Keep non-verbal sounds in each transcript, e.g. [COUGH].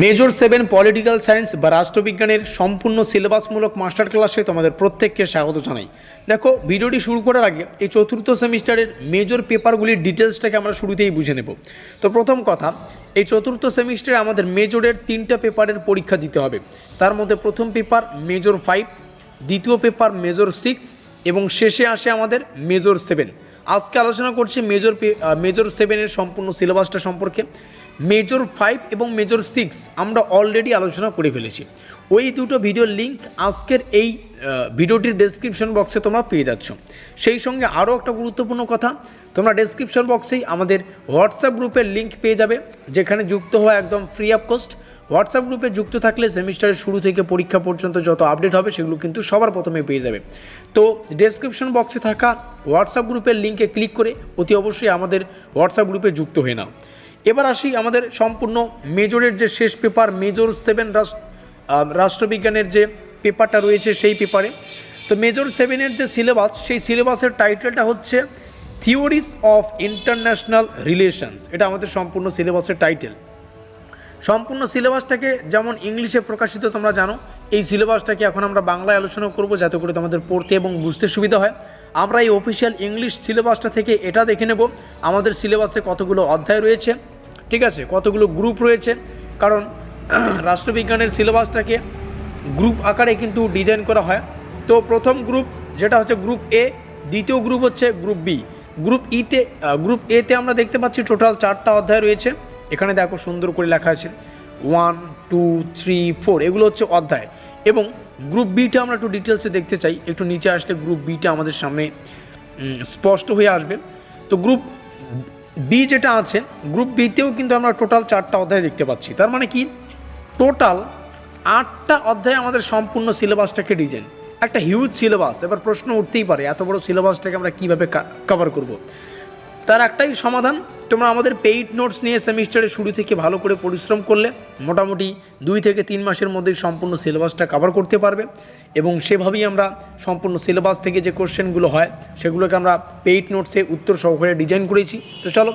Major seven political science বা রাষ্ট্রবিজ্ঞানের সম্পূর্ণ সিলেবাসমূলক master ক্লাসে তোমাদের প্রত্যেককে স্বাগত জানাই। দেখো, ভিডিওটি শুরু করার আগে এই চতুর্থ সেমিস্টারের মেজর পেপারগুলির ডিটেলসটাকে আমরা শুরুতেই বুঝে নেব। তো প্রথম কথা, এই চতুর্থ সেমিস্টারে আমাদের মেজরের তিনটা পেপারের পরীক্ষা দিতে হবে। তার মধ্যে প্রথম পেপার মেজর ফাইভ দ্বিতীয় পেপার মেজর সিক্স এবং শেষে আসে আমাদের মেজর সেভেন আজকে আলোচনা করছি মেজর মেজর সেভেনের সম্পূর্ণ সিলেবাসটা সম্পর্কে। মেজর ফাইভ এবং মেজর সিক্স আমরা অলরেডি আলোচনা করে ফেলেছি। ওই দুটো ভিডিওর লিঙ্ক আজকের এই ভিডিওটির ডেসক্রিপশন বক্সে তোমরা পেয়ে যাচ্ছ। সেই সঙ্গে আরও একটা গুরুত্বপূর্ণ কথা, তোমরা ডেসক্রিপশন বক্সেই আমাদের হোয়াটসঅ্যাপ গ্রুপের লিঙ্ক পেয়ে যাবে, যেখানে যুক্ত হওয়া একদম ফ্রি অফ কস্ট হোয়াটসঅ্যাপ গ্রুপে যুক্ত থাকলে সেমিস্টারের শুরু থেকে পরীক্ষা পর্যন্ত যত আপডেট হবে সেগুলো কিন্তু সবার প্রথমে পেয়ে যাবে। তো ডেসক্রিপশন বক্সে থাকা হোয়াটসঅ্যাপ গ্রুপের লিঙ্কে ক্লিক করে অতি অবশ্যই আমাদের হোয়াটসঅ্যাপ গ্রুপে যুক্ত হয়ে নাও। এবার আসি আমাদের সম্পূর্ণ মেজরের যে শেষ পেপার, মেজর সেভেন রাষ্ট্রবিজ্ঞানের যে পেপারটা রয়েছে সেই পেপারে। তো মেজর সেভেনের যে সিলেবাস, সেই সিলেবাসের টাইটেলটা হচ্ছে থিওরিজ অফ ইন্টারন্যাশনাল রিলেশনস। এটা আমাদের সম্পূর্ণ সিলেবাসের টাইটেল। সম্পূর্ণ সিলেবাসটাকে যেমন ইংলিশে প্রকাশিত তোমরা জানো, এই সিলেবাসটাকে এখন আমরা বাংলায় আলোচনা করব যাতে করে তোমাদের পড়তে এবং বুঝতে সুবিধা হয়। আমরা এই অফিসিয়াল ইংলিশ সিলেবাসটা থেকে এটা দেখে নেব। আমাদের সিলেবাসে কতগুলো অধ্যায় রয়েছে ঠিক আছে, কতগুলো গ্রুপ রয়েছে। কারণ [CLEARS THROAT] রাষ্ট্রবিজ্ঞানের সিলেবাসটাকে গ্রুপ আকারে কিন্তু ডিজাইন করা হয়। তো প্রথম গ্রুপ যেটা হচ্ছে গ্রুপ এ দ্বিতীয় গ্রুপ হচ্ছে গ্রুপ বি গ্রুপ ইতে গ্রুপ এতে আমরা দেখতে পাচ্ছি টোটাল চারটা অধ্যায় রয়েছে। এখানে দেখো সুন্দর করে লেখা আছে। ওয়ান টু থ্রি ফোর এগুলো হচ্ছে অধ্যায়। এবং গ্রুপ বিটা আমরা একটু ডিটেলসে দেখতে চাই। একটু নিচে আসলে গ্রুপ বিটা আমাদের সামনে স্পষ্ট হয়ে আসবে। তো গ্রুপ বি যেটা আছে গ্রুপ বিতেও কিন্তু আমরা টোটাল চারটা অধ্যায় দেখতে পাচ্ছি। তার মানে কি? টোটাল আটটা অধ্যায় আমাদের সম্পূর্ণ সিলেবাসটাকে ডিজাইন একটা হিউজ সিলেবাস এবার প্রশ্ন উঠতেই পারে, এত বড় সিলেবাসটাকে আমরা কীভাবে কাভার করব? তার একটাই সমাধান তোমরা আমাদের পেইড নোটস নিয়ে সেমিস্টারের শুরু থেকে ভালো করে পরিশ্রম করলে মোটামুটি দুই থেকে তিন মাসের মধ্যেই সম্পূর্ণ সিলেবাসটা কভার করতে পারবে। এবং সেভাবেই আমরা সম্পূর্ণ সিলেবাস থেকে যে কোশ্চেনগুলো হয়, সেগুলোকে আমরা পেইড নোটসে উত্তর সহকারে ডিজাইন করেছি। তো চলো,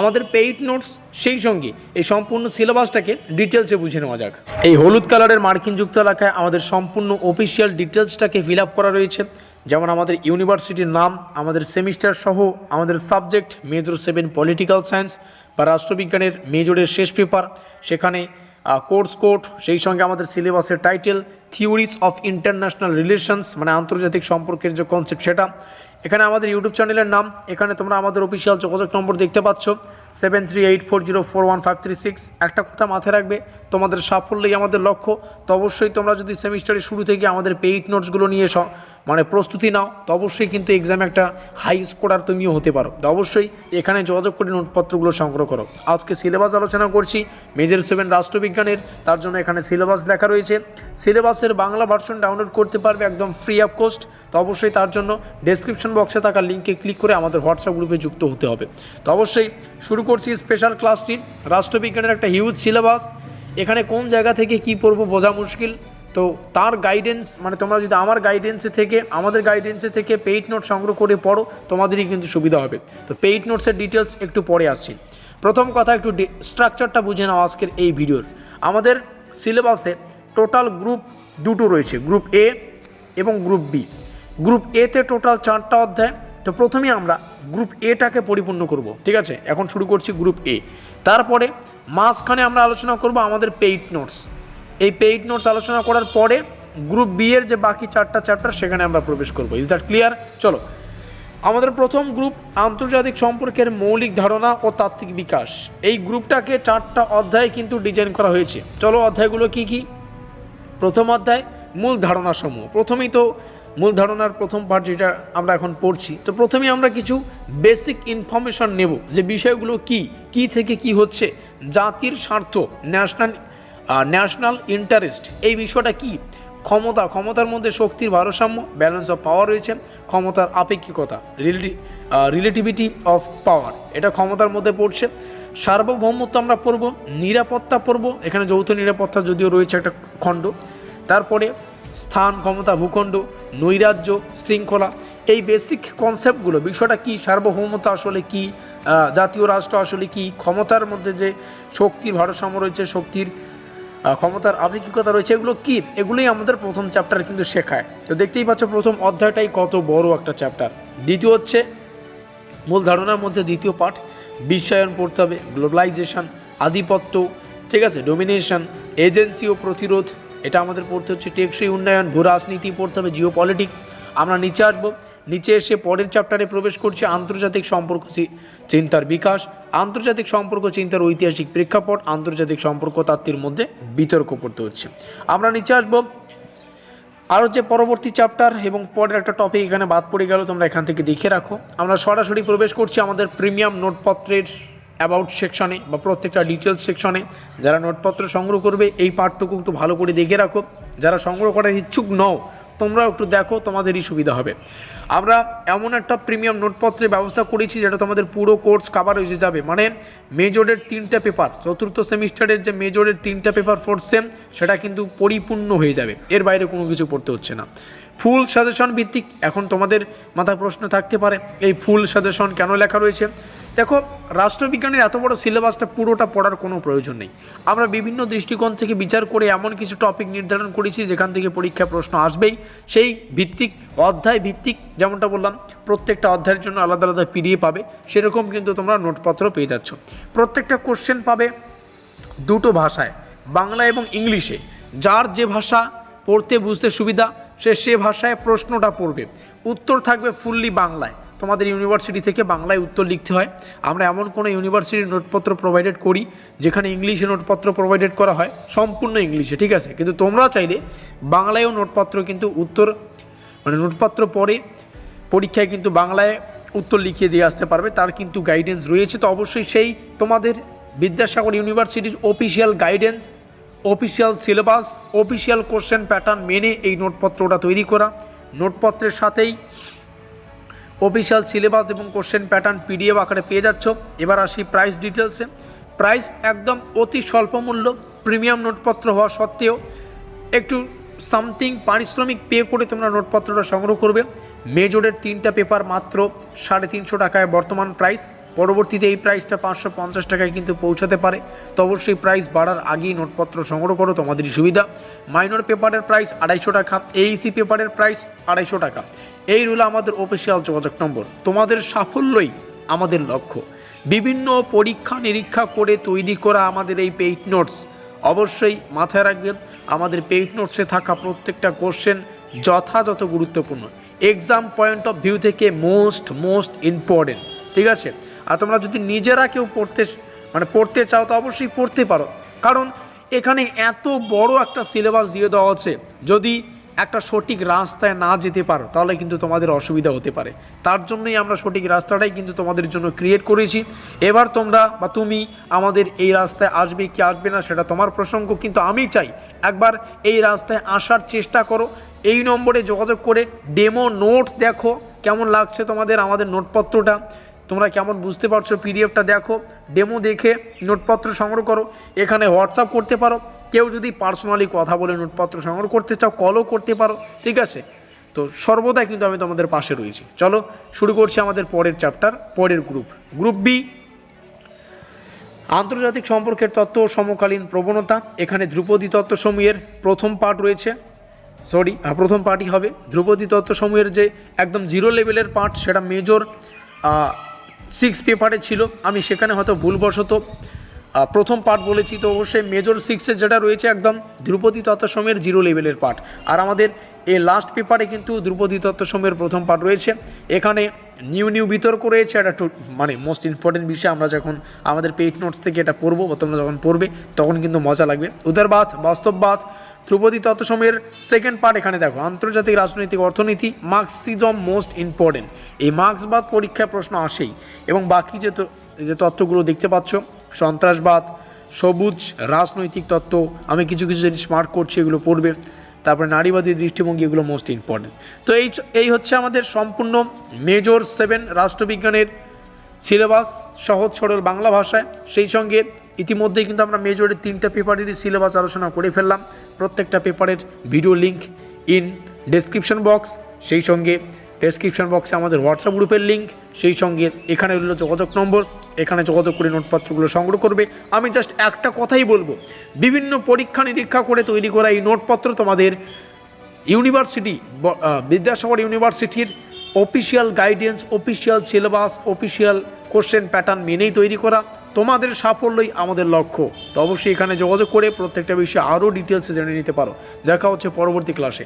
আমাদের পেইড নোটস সেই সঙ্গে এই সম্পূর্ণ সিলেবাসটাকে ডিটেলসে বুঝে নেওয়া যাক। এই হলুদ কালারের মার্কিন যুক্ত এলাকায় আমাদের সম্পূর্ণ অফিসিয়াল ডিটেলসটাকে ফিল করা রয়েছে। যেমন আমাদের ইউনিভার্সিটির নাম, আমাদের সেমিস্টার সহ আমাদের subject major seven political science বা রাষ্ট্রবিজ্ঞানের মেজরের শেষ পেপার। সেখানে কোর্স কোড, সেই সঙ্গে আমাদের সিলেবাসের title theories of international relations মানে আন্তর্জাতিক সম্পর্কের যে কনসেপ্ট সেটা। এখানে আমাদের ইউটিউব চ্যানেলের নাম, এখানে তোমরা আমাদের অফিসিয়াল যোগাযোগ নম্বর দেখতে পাচ্ছ seven three eight four zero four one five three six একটা কথা মাথায় রাখবে, তোমাদের সাফল্যই আমাদের লক্ষ্য। তো অবশ্যই তোমরা যদি সেমিস্টারের শুরু থেকে আমাদের পেইড নোটসগুলো নিয়ে মানে প্রস্তুতি নাও, তো অবশ্যই কিন্তু এক্সামে একটা হাই স্কোরার তুমিও হতে পারো। তো অবশ্যই এখানে যোগাযোগ করে নোটপত্রগুলো সংগ্রহ করো। আজকে সিলেবাস আলোচনা করছি মেজর সেভেন রাষ্ট্রবিজ্ঞানের, তার জন্য এখানে সিলেবাস লেখা রয়েছে। সিলেবাসের বাংলা ভার্সন ডাউনলোড করতে পারবে একদম ফ্রি অফ কোস্ট তো অবশ্যই তার জন্য ডেসক্রিপশন বক্সে থাকা লিঙ্কে ক্লিক করে আমাদের হোয়াটসঅ্যাপ গ্রুপে যুক্ত হতে হবে। তো অবশ্যই শুরু করছি স্পেশাল ক্লাসটি রাষ্ট্রবিজ্ঞানের একটা হিউজ সিলেবাস এখানে কোন জায়গা থেকে কি পড়ব বোঝা মুশকিল। তো তার গাইডেন্স মানে তোমরা যদি আমার গাইডেন্সে থেকে, আমাদের গাইডেন্সে থেকে পেইড নোট সংগ্রহ করে পড়ো, তোমাদেরই কিন্তু সুবিধা হবে। তো পেইড নোটসের ডিটেলস একটু পরে আসছি। প্রথম কথা একটু স্ট্রাকচারটা বুঝে নাও আজকের এই ভিডিওর আমাদের সিলেবাসে টোটাল গ্রুপ দুটো রয়েছে গ্রুপ এ এবং গ্রুপ বি গ্রুপ এতে টোটাল চারটা অধ্যায়, তো প্রথমেই আমরা গ্রুপ এটাকে পরিপূর্ণ করব, ঠিক আছে? এখন শুরু করছি গ্রুপ এ তারপরে মাঝখানে আমরা আলোচনা করব আমাদের পেইড নোটস এই পেইড নোটস আলোচনা করার পরে গ্রুপ বি এর যে বাকি চারটা চ্যাপ্টার সেখানে আমরা প্রবেশ করব। ইজ দ্যাট ক্লিয়ার চলো। আমাদের প্রথম গ্রুপ আন্তর্জাতিক সম্পর্কের মৌলিক ধারণা ও তাত্ত্বিক বিকাশ। এই গ্রুপটাকে চারটা অধ্যায় কিন্তু ডিজাইন করা হয়েছে। চলো অধ্যায়গুলো কি কি? প্রথম অধ্যায়, মূল ধারণা সমূহ প্রথমেই তো মূল ধারণার প্রথম পার্ট যেটা আমরা এখন পড়ছি। তো প্রথমেই আমরা কিছু বেসিক ইনফরমেশন নেব যে বিষয়গুলো কি কি থেকে কি হচ্ছে, জাতির স্বার্থ ন্যাশনাল ন্যাশনাল ইন্টারেস্ট এই বিষয়টা কি? ক্ষমতা, ক্ষমতার মধ্যে শক্তির ভারসাম্য ব্যালেন্স অফ পাওয়ার রয়েছে, ক্ষমতার আপেক্ষিকতা রিলেটি রিলেটিভিটি অফ পাওয়ার এটা ক্ষমতার মধ্যে পড়ছে। সার্বভৌমত্ব আমরা পড়ব, নিরাপত্তা পড়ব, এখানে যৌথ নিরাপত্তা যদিও রয়েছে একটা খণ্ড। তারপরে স্থান, ক্ষমতা, ভূখণ্ড, নৈরাজ্য, শৃঙ্খলা, এই বেসিক কনসেপ্টগুলো বিষয়টা কি সার্বভৌমতা আসলে কি জাতীয় রাষ্ট্র আসলে কি, ক্ষমতার মধ্যে যে শক্তির ভারসাম্য রয়েছে, শক্তির ক্ষমতার আবেগিকতা রয়েছে, এগুলো কি? এগুলোই আমাদের প্রথম চ্যাপ্টার কিন্তু শেখায়। তো দেখতেই পাচ্ছ প্রথম অধ্যায়টাই কত বড় একটা চ্যাপ্টার দ্বিতীয় হচ্ছে, মূল ধারণার মধ্যে দ্বিতীয় পাঠ, বিশ্বায়ন পড়তে হবে গ্লোবালাইজেশন আধিপত্য, ঠিক আছে? ডোমিনেশন এজেন্সি ও প্রতিরোধ, এটা আমাদের পড়তে হচ্ছে, টেকসই উন্নয়ন ভূ রাজনীতি পড়তে হবে জিও পলিটিক্স আমরা নিচে আসব। নিচে এসে পরের চ্যাপ্টারে প্রবেশ করছে আন্তর্জাতিক সম্পর্ক চিন্তার বিকাশ। আন্তর্জাতিক সম্পর্ক চিন্তার ঐতিহাসিক প্রেক্ষাপট, আন্তর্জাতিক সম্পর্ক তাত্ত্বের মধ্যে বিতর্ক পড়তে হচ্ছে। আমরা নিচে আসব। আরও যে পরবর্তী চ্যাপ্টার এবং পরের একটা টপিক এখানে বাদ পড়ে গেল, তোমরা এখান থেকে দেখে রাখো। আমরা সরাসরি প্রবেশ করছি আমাদের প্রিমিয়াম নোটপত্রের অ্যাবাউট সেকশনে বা প্রত্যেকটা ডিটেলস সেকশনে যারা নোটপত্র সংগ্রহ করবে, এই পার্টটুকু একটু ভালো করে দেখে রাখো। যারা সংগ্রহ করার ইচ্ছুক নও তোমরাও একটু দেখো, তোমাদেরই সুবিধা হবে। আমরা এমন একটা প্রিমিয়াম নোটপত্রের ব্যবস্থা করেছি, যেটা তোমাদের পুরো কোর্স কাভার হয়ে যাবে। মানে মেজরের তিনটা পেপার চতুর্থ সেমিস্টারের যে মেজরের তিনটা পেপার ফোর্থ সেম সেটা কিন্তু পরিপূর্ণ হয়ে যাবে। এর বাইরে কোনো কিছু পড়তে হচ্ছে না। ফুল সাজেশন ভিত্তিক, এখন তোমাদের মাথায় প্রশ্ন থাকতে পারে, এই ফুল সাজেশন কেন লেখা রয়েছে? দেখো, রাষ্ট্রবিজ্ঞানের এত বড় সিলেবাসটা পুরোটা পড়ার কোনো প্রয়োজন নেই। আমরা বিভিন্ন দৃষ্টিকোণ থেকে বিচার করে এমন কিছু টপিক নির্ধারণ করেছি, যেখান থেকে পরীক্ষা প্রশ্ন আসবেই। সেই ভিত্তিক, অধ্যায় ভিত্তিক যেমনটা বললাম, প্রত্যেকটা অধ্যায়ের জন্য আলাদা আলাদা পিডিএ পাবে। সেরকম কিন্তু তোমরা নোটপত্র পেয়ে যাচ্ছ। প্রত্যেকটা কোশ্চেন পাবে দুটো ভাষায়, বাংলা এবং ইংলিশে। যার যে ভাষা পড়তে বুঝতে সুবিধা, সে সে ভাষায় প্রশ্নটা পড়বে। উত্তর থাকবে ফুললি বাংলায়। তোমাদের ইউনিভার্সিটি থেকে বাংলায় উত্তর লিখতে হয়। আমরা এমন কোনো ইউনিভার্সিটির নোটপত্র প্রোভাইডেড করি, যেখানে ইংলিশে নোটপত্র প্রোভাইডেড করা হয়, সম্পূর্ণ ইংলিশে ঠিক আছে? কিন্তু তোমরা চাইলে বাংলায়ও নোটপত্র কিন্তু উত্তর মানে নোটপত্র পড়ে পরীক্ষায় কিন্তু বাংলায় উত্তর লিখিয়ে দিয়ে আসতে পারবে, তার কিন্তু গাইডেন্স রয়েছে। তো অবশ্যই সেই তোমাদের বিদ্যাসাগর ইউনিভার্সিটির official guidance official syllabus official question pattern মেনে এই নোটপত্রটা তৈরি করা। নোটপত্রের সাথেই অফিসিয়াল সিলেবাস এবং কোশ্চেন প্যাটার্ন পিডিএফ আকারে পেয়ে যাচ্ছ। এবার আসি প্রাইস ডিটেলসে প্রাইস একদম অতি স্বল্প মূল্য প্রিমিয়াম নোটপত্র হওয়া সত্ত্বেও একটু সামথিং পারিশ্রমিক পে করে তোমরা নোটপত্রটা সংগ্রহ করবে। মেজরের তিনটা পেপার মাত্র সাড়ে তিনশো টাকায় বর্তমান প্রাইস পরবর্তীতে এই প্রাইসটা পাঁচশো পঞ্চাশ টাকায় কিন্তু পৌঁছাতে পারে। তো অবশ্যই প্রাইস বাড়ার আগেই নোটপত্র সংগ্রহ করো, তোমাদেরই সুবিধা। মাইনর পেপারের প্রাইস আড়াইশো টাকা এইসি পেপারের প্রাইস আড়াইশো টাকা। এই রইল আমাদের অফিসিয়াল যোগাযোগ নম্বর। তোমাদের সাফল্যই আমাদের লক্ষ্য। বিভিন্ন পরীক্ষা নিরীক্ষা করে তৈরি করা আমাদের এই পেইড নোটস অবশ্যই মাথায় রাখবেন, আমাদের পেইড নোটসে থাকা প্রত্যেকটা কোশ্চেন যথাযথ গুরুত্বপূর্ণ। এক্সাম পয়েন্ট অফ ভিউ থেকে মোস্ট মোস্ট ইম্পর্টেন্ট ঠিক আছে? আর তোমরা যদি নিজেরা কেউ পড়তে মানে পড়তে চাও, তো অবশ্যই পড়তে পারো। কারণ এখানে এত বড় একটা সিলেবাস দিয়ে দেওয়া আছে, যদি একটা সঠিক রাস্তায় না যেতে পারো, তাহলে কিন্তু তোমাদের অসুবিধা হতে পারে। তার জন্যই আমরা সঠিক রাস্তাটাই কিন্তু তোমাদের জন্য ক্রিয়েট করেছি। এবার তোমরা বা তুমি আমাদের এই রাস্তায় আসবে কি আসবে না সেটা তোমার প্রসঙ্গ, কিন্তু আমি চাই একবার এই রাস্তায় আসার চেষ্টা করো। এই নম্বরে যোগাযোগ করে ডেমো নোট দেখো, কেমন লাগছে তোমাদের, আমাদের নোটপত্রটা তোমরা কেমন বুঝতে পারছ? পিডিএফটা দেখো ডেমো দেখে নোটপত্র সংগ্রহ করো, এখানে হোয়াটসঅ্যাপ করতে পারো। কেউ যদি পার্সোনালি কথা বলে নোটপত্র সংগ্রহ করতে চাও কলও করতে পারো, ঠিক আছে? তো সর্বদাই কিন্তু আমি তোমাদের পাশে রয়েছি। চলো, শুরু করছি আমাদের পরের চ্যাপ্টার পরের গ্রুপ গ্রুপ বি আন্তর্জাতিক সম্পর্কের তত্ত্ব সমকালীন প্রবণতা। এখানে ধ্রুপদী তত্ত্বসমূহের প্রথম পার্ট রয়েছে। সরি প্রথম পার্টই হবে। ধ্রুপদী তত্ত্বসমূহের যে একদম জিরো লেভেলের পার্ট সেটা মেজর সিক্স পেপারে ছিল। আমি সেখানে হয়তো ভুলবশত প্রথম পার্ট বলেছি, তো অবশ্যই মেজর সিক্সের যেটা রয়েছে একদম ধ্রুপদী তত্ত্বসমূহের জিরো লেভেলের পার্ট আর আমাদের এই লাস্ট পেপারে কিন্তু ধ্রুপদী তত্ত্বসমূহের প্রথম পার্ট রয়েছে। এখানে নিউ নিউ বিতর্ক রয়েছে, একটু মানে মোস্ট ইম্পর্টেন্ট বিষয়, আমরা যখন আমাদের পেইড নোটস থেকে এটা পড়ব বা তোমরা যখন পড়বে, তখন কিন্তু মজা লাগবে। উদারবাদ, বাস্তববাদ ধ্রুপদী তত্ত্বসমূহের সেকেন্ড পার্ট এখানে দেখো, আন্তর্জাতিক রাজনৈতিক অর্থনীতি মার্কসিজম মোস্ট ইম্পর্টেন্ট এই মার্ক্সবাদ পরীক্ষায় প্রশ্ন আসেই, এবং বাকি যে যে তত্ত্বগুলো দেখতে পাচ্ছ, সন্ত্রাসবাদ, সবুজ রাজনৈতিক তত্ত্ব, আমি কিছু কিছু জিনিস মার্ক করছি, এগুলো পড়বে। তারপরে নারীবাদী দৃষ্টিভঙ্গি এগুলো মোস্ট ইম্পর্টেন্ট তো এই এই হচ্ছে আমাদের সম্পূর্ণ মেজর সেভেন রাষ্ট্রবিজ্ঞানের সিলেবাস সহজ সরল বাংলা ভাষায়। সেই সঙ্গে ইতিমধ্যেই কিন্তু আমরা মেজরের তিনটা পেপারেরই সিলেবাস আলোচনা করে ফেললাম। প্রত্যেকটা পেপারের video link in description box সেই সঙ্গে ডেসক্রিপশন বক্সে আমাদের হোয়াটসঅ্যাপ গ্রুপের লিঙ্ক সেই সঙ্গে এখানে রইল যোগাযোগ নম্বর। এখানে যোগাযোগ করে নোটপত্রগুলো সংগ্রহ করবে। আমি জাস্ট একটা কথাই বলব। বিভিন্ন পরীক্ষা নিরীক্ষা করে তৈরি করা এই নোটপত্র তোমাদের ইউনিভার্সিটি বিদ্যাসাগর ইউনিভার্সিটির official guidance official syllabus official question pattern মেনেই তৈরি করা। তোমাদের সাফল্যই আমাদের লক্ষ্য। তো অবশ্যই এখানে যোগাযোগ করে প্রত্যেকটা বিষয়ে আরও ডিটেলসে জেনে নিতে পারো। দেখা হচ্ছে পরবর্তী ক্লাসে